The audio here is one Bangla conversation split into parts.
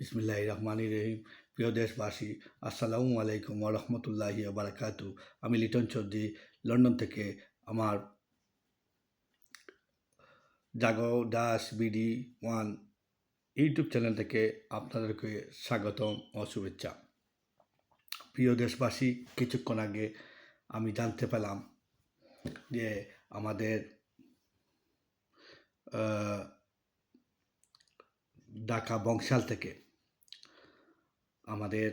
বিসমিল্লাহ রহমান রহিম। প্রিয় দেশবাসী, আসসালামু আলাইকুম রহমতুল্লাহি বারাকাতু। আমি লিটন চৌধুরী, লন্ডন থেকে আমার Jago Das B D one YouTube channel থেকে আপনাদেরকে স্বাগতম ও শুভেচ্ছা। প্রিয় দেশবাসী, কিছুক্ষণ আগে আমি জানতে পেলাম যে আমাদের ঢাকা বংশাল থেকে আমাদের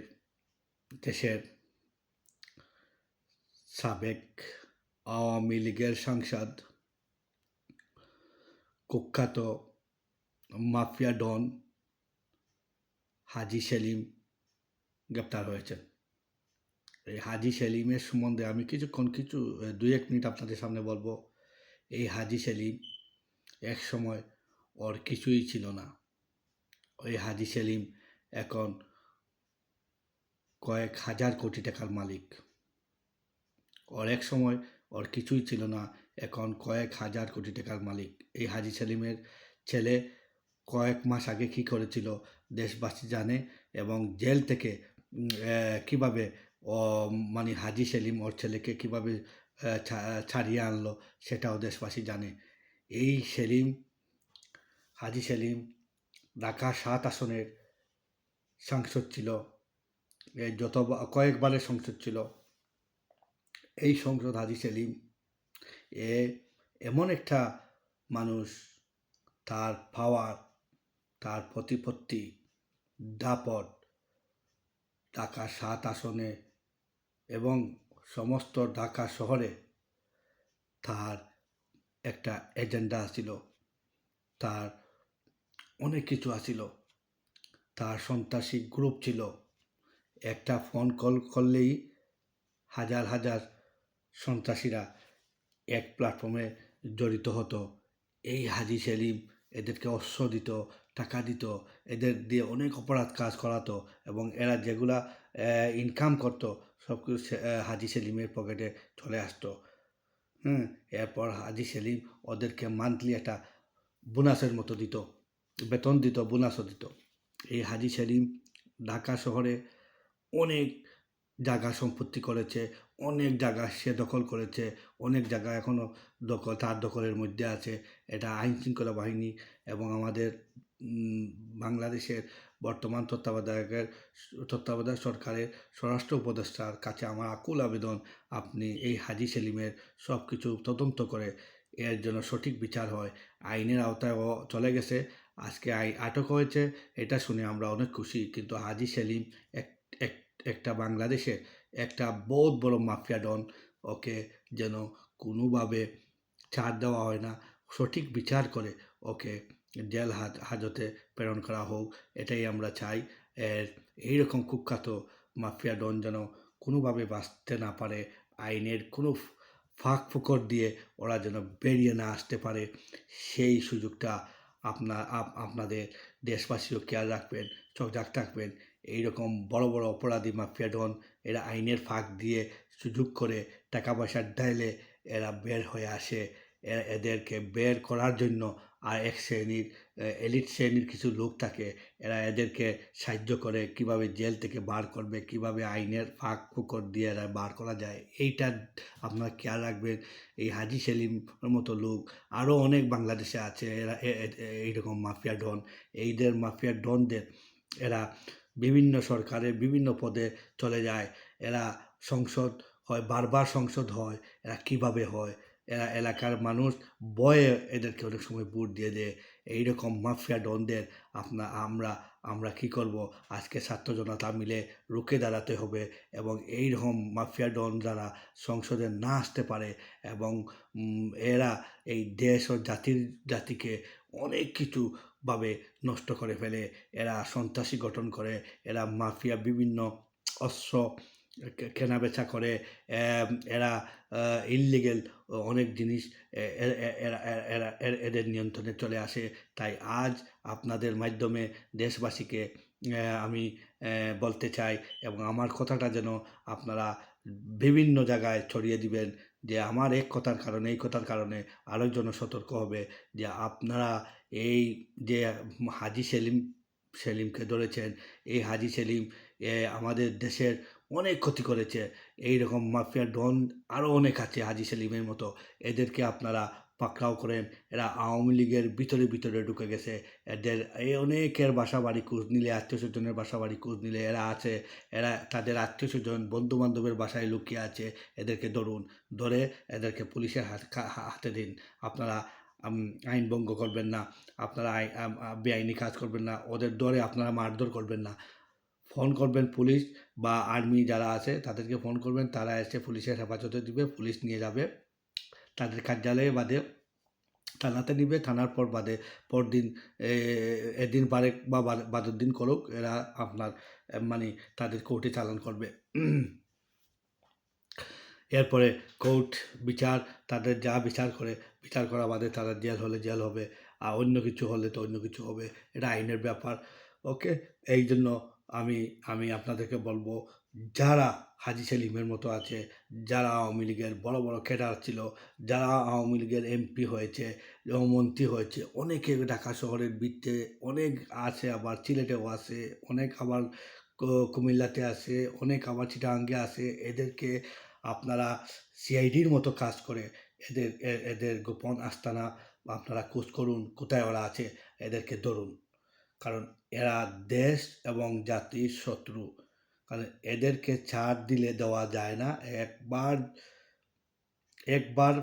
দেশের সাবেক আওয়ামী লীগের সাংসদ, কুখ্যাত মাফিয়া ডন হাজি সেলিম গ্রেপ্তার হয়েছেন। এই হাজি সেলিমের সম্বন্ধে আমি কিছুক্ষণ কিছু দুই এক মিনিট আপনাদের সামনে বলব। এই হাজি সেলিম এক সময় ওর কিছুই ছিল না। ওই হাজি সেলিম এখন কয়েক হাজার কোটি টাকার মালিক। ওর এক সময় ওর কিছুই ছিল না। এখন কয়েক হাজার কোটি টাকার মালিক। এই হাজি সেলিমের ছেলে কয়েক মাস আগে কী করেছিল দেশবাসী জানে এবং জেল থেকে কীভাবে, ও মানে হাজি সেলিম ওর ছেলেকে কীভাবে ছাড়িয়ে আনলো সেটাও দেশবাসী জানে। এই সেলিম, হাজি সেলিম ঢাকা সাত আসনের সাংসদ ছিল। যত কয়েকবারের সংসদ ছিল, এই সংসদ হাজি সেলিম, এ এমন একটা মানুষ, তার পাওয়ার তার প্রতিপত্তি, দাপট, ঢাকা সাত আসনে এবং সমস্ত ঢাকা শহরে তার একটা এজেন্ডা ছিল। তার অনেক কিছু আছিল। তার সন্ত্রাসী গ্রুপ ছিল। একটা ফোন কল করলেই হাজার হাজার সন্ত্রাসীরা এক প্ল্যাটফর্মে জড়িত হতো। এই হাজি সেলিম এদেরকে অস্ত্র দিত, টাকা দিত, এদের দিয়ে অনেক অপরাধ কাজ করাতো এবং এরা যেগুলা ইনকাম করতো, সব কিছু হাজি সেলিমের পকেটে চলে আসতো। হুম, এরপর হাজি সেলিম ওদেরকে মান্থলি একটা বোনাসের মতো দিত, বেতন দিত, বোনাসও দিত। এই হাজি সেলিম ঢাকা শহরে অনেক জায়গা সম্পত্তি করেছে, অনেক জায়গা সে দখল করেছে, অনেক জায়গা এখনও দখল, তার দখলের মধ্যে আছে। এটা আইন শৃঙ্খলা বাহিনী এবং আমাদের বাংলাদেশের বর্তমান তত্ত্বাবধায়কের, তত্ত্বাবধায়ক সরকারের স্বরাষ্ট্র উপদেষ্টার কাছে আমার আকুল আবেদন, আপনি এই হাজি সেলিমের সব কিছু তদন্ত করে এর জন্য সঠিক বিচার হয়। আইনের আওতায় চলে গেছে। আজকে আই, আটক হয়েছে, এটা শুনে আমরা অনেক খুশি। কিন্তু হাজি সেলিম এক একটা বাংলাদেশের একটা বহুত বড় মাফিয়া ডন, ওকে যেন কোনোভাবে ছাড় দেওয়া হয় না, সঠিক বিচার করে ওকে জেল হাজ, হাজতে প্রেরণ করা হোক, এটাই আমরা চাই। এর এইরকম কুখ্যাত মাফিয়া ডন যেন কোনোভাবে বাঁচতে না পারে, আইনের কোনো ফাঁক ফুকর দিয়ে ওরা যেন বেরিয়ে না আসতে পারে, সেই সুযোগটা আপনার আপ- আপনাদের দেশবাসীও খেয়াল রাখবেন সজাগ থাকবেন এইরকম বড় বড় অপরাধী মাফিয়া ডন এরা আইনের ফাঁক দিয়ে সুযোগ করে টাকা পয়সার ডাইলে এরা বের হয়ে আসে। এদেরকে বের করার জন্য আর এক শ্রেণির এলিট শ্রেণির কিছু লোক থাকে, এরা এদেরকে সাহায্য করে কীভাবে জেল থেকে বার করবে, কীভাবে আইনের ফাঁক ফুকর দিয়ে এরা বার করা যায়, এইটা আপনারা খেয়াল রাখবেন। এই হাজি সেলিমের মতো লোক আরও অনেক বাংলাদেশে আছে, এরা এইরকম মাফিয়া ডন এইদের মাফিয়া ডনদের এরা বিভিন্ন সরকারের বিভিন্ন পদে চলে যায়। এরা সংসদ হয়, বারবার সংসদ হয়, এরা কীভাবে হয়? এরা এলাকার মানুষ বয়ে এদেরকে অনেক সময় ভোট দিয়ে দেয়। এইরকম মাফিয়া ডনদের আপনা, আমরা আমরা কি করব? আজকে ছাত্র জনতা মিলে রুখে দাঁড়াতে হবে এবং এইরকম মাফিয়া ডন যারা সংসদে না আসতে পারে এবং এরা এই দেশ ও জাতির, জাতিকে অনেক কিছু ভাবে নষ্ট করে ফেলে। এরা সন্ত্রাসী গঠন করে, এরা মাফিয়া বিভিন্ন অস্ত্র কেনাবেচা করে এরা ইললিগেল অনেক জিনিস এদের নিয়ন্ত্রণে চলে আসে। তাই আজ আপনাদের মাধ্যমে দেশবাসীকে আমি বলতে চাই এবং আমার কথাটা যেন আপনারা বিভিন্ন জায়গায় ছড়িয়ে দিবেন যে আমার এক কথার কারণে, এই কথার কারণে আরেকজন সতর্ক হবে। যে আপনারা এই যে হাজি সেলিম, সেলিমকে ধরেছেন, এই হাজি সেলিম আমাদের দেশের অনেক ক্ষতি করেছে। এই রকম মাফিয়া ডন আরও অনেক আছে হাজি সেলিমের মতো। এদেরকে আপনারা পাকড়াও করেন। এরা আওয়ামী লীগের ভিতরে ভিতরে ঢুকে গেছে। এদের এই অনেকের বাসা বাড়ি খোঁজ নিলে আত্মীয় স্বজনের বাসা বাড়ি খোঁজ নিলে এরা আছে। এরা তাদের আত্মীয় স্বজন বন্ধু বান্ধবের বাসায় লুকিয়ে আছে। এদেরকে ধরুন, ধরে এদেরকে পুলিশের হাত দিন। আপনারা আইন ভঙ্গ করবেন না, আপনারা বেআইনি কাজ করবেন না, ওদের দরে আপনারা মারধর করবেন না। ফোন করবেন পুলিশ বা আর্মি যারা আছে, তাদেরকে ফোন করবেন, তারা এসে পুলিশের হেফাজতে দিবে, পুলিশ নিয়ে যাবে। তাদের কার্যালয়ে বাদে থানাতে নিবে, থানার পর বাদে পরদিন এদিন পারে বা বাদ- বাদের দিন করুক, এরা আপনার মানে তাদের কোর্টে চালান করবে। এরপরে কোর্ট, বিচার, তাদের যা বিচার করে, বিচার করা বাদে তারা জেল হলে জেল হবে, আর অন্য কিছু হলে তো অন্য কিছু হবে। এটা আইনের ব্যাপার। ওকে? এই জন্য আমি আমি আপনাদেরকে বলব, যারা হাজি সেলিমের মতো আছে, যারা আওয়ামী লীগের বড় বড় ক্যাডার ছিল, যারা আওয়ামী লীগের এমপি হয়েছে মন্ত্রী হয়েছে, অনেকে ঢাকা শহরের বৃত্তে অনেক আছে আবার, সিলেটেও আছে, অনেক আবার কুমিল্লাতে আছে, অনেক আবার চিটাঙ্গে আছে, এদেরকে আপনারা সিআইডির মতো কাজ করে এদের এদের গোপন আস্তানা আপনারা খোঁজ করুন, কোথায় ওরা আছে, এদেরকে ধরুন। কারণ এরা দেশ এবং জাতির শত্রু। কারণ এদেরকে ছাড় দিলে দেওয়া যায় না। একবার একবার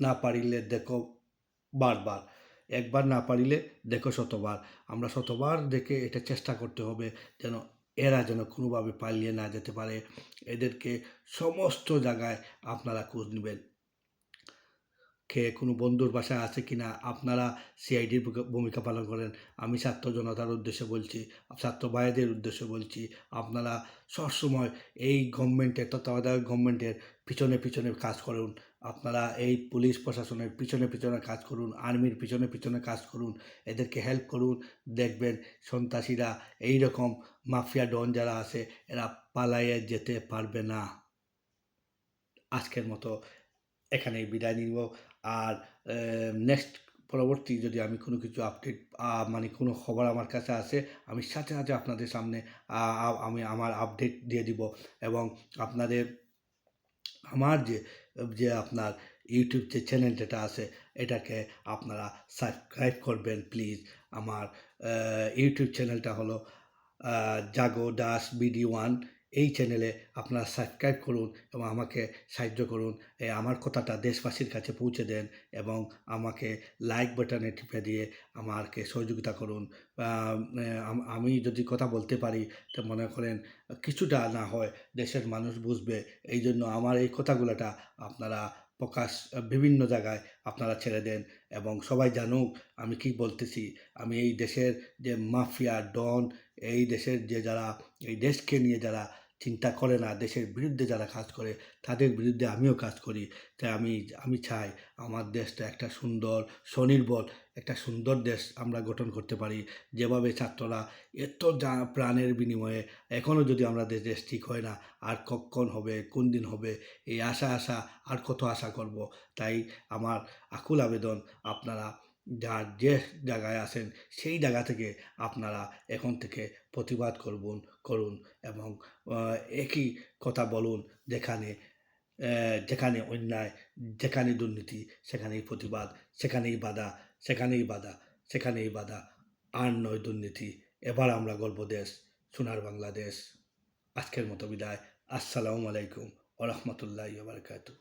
না পারিলে দেখো বারবার। একবার না পারিলে দেখো শতবার। আমরা শতবার দেখে এটা চেষ্টা করতে হবে যেন এরা যেন কোনোভাবে পালিয়ে না যেতে পারে। এদেরকে সমস্ত জায়গায় আপনারা খোঁজ নেবেন। কে কোনো বন্ধুর বাসায় আছে কি না আপনারা সিআইডির ভূমিকা পালন করেন। আমি ছাত্র জনতার উদ্দেশ্যে বলছি ছাত্র ভাইদের উদ্দেশ্যে বলছি, আপনারা সবসময় এই গভর্নমেন্টের তত্ত্বাবধায়ক গভর্নমেন্টের পিছনে পিছনে কাজ করুন। আপনারা এই পুলিশ প্রশাসনের পিছনে পিছনে কাজ করুন, আর্মির পিছনে পিছনে কাজ করুন, এদেরকে হেল্প করুন। দেখবেন সন্ত্রাসীরা এই রকম মাফিয়া ডন যারা আছে, এরা পালাইয়ে যেতে পারবে না। আজকের মতো এখানেই বিদায় নিব। আর নেক্সট পরবর্তী যদি আমি কোনো কিছু আপডেট মানে কোনো খবর আমার কাছে আসে, আমি সাথে সাথে আপনাদের সামনে আমি আমার আপডেট দিয়ে দিব। এবং আপনাদের আমার যে যে আপনার ইউটিউব যে চ্যানেল যেটা আছে, এটাকে আপনারা সাবস্ক্রাইব করবেন প্লিজ আমার ইউটিউব চ্যানেলটা হলো জাগো দাস বিডি ওয়ান এই চ্যানেলে আপনারা সাবস্ক্রাইব করুন এবং আমাকে সাহায্য করুন। আমার কথাটা দেশবাসীর কাছে পৌঁছে দেন এবং আমাকে লাইক বাটনে টিপে দিয়ে আমাকে সহযোগিতা করুন। আমি যদি কথা বলতে পারি, তো মনে করেন কিছুটা না হয় দেশের মানুষ বুঝবে। এই জন্য আমার এই কথাগুলোটা আপনারা প্রকাশ, বিভিন্ন জায়গায় আপনারা ছেড়ে দেন এবং সবাই জানুক আমি কি বলতেছি। আমি এই দেশের যে মাফিয়া, ডন, এই দেশের যে যারা, এই দেশকে নিয়ে যারা চিন্তা করে না, দেশের বিরুদ্ধে যারা কাজ করে, তাদের বিরুদ্ধে আমিও কাজ করি। তাই আমি আমি চাই আমার দেশটা একটা সুন্দর, স্বনির্ভর, একটা সুন্দর দেশ আমরা গঠন করতে পারি। যেভাবে ছাত্ররা এত প্রাণের বিনিময়ে এখনও যদি আমাদের দেশ ঠিক হয় না, আর কখন হবে, কোন দিন হবে, এই আশা আশা আর কত আশা করব? তাই আমার আকুল আবেদন, আপনারা যার যে জায়গায় আছেন, সেই জায়গা থেকে আপনারা এখন থেকে প্রতিবাদ করবুন, করুন এবং একই কথা বলুন যেখানে যেখানে অন্যায়, যেখানে দুর্নীতি, সেখানেই প্রতিবাদ, সেখানেই বাধা সেখানেই বাধা সেখানেই বাধা। আর নয় দুর্নীতি। এবার আমরা গল্প দেশ, সোনার বাংলাদেশ। আজকের মতো বিদায়। আসসালামু আলাইকুম ওরহমতুল্লাহ বারকাতু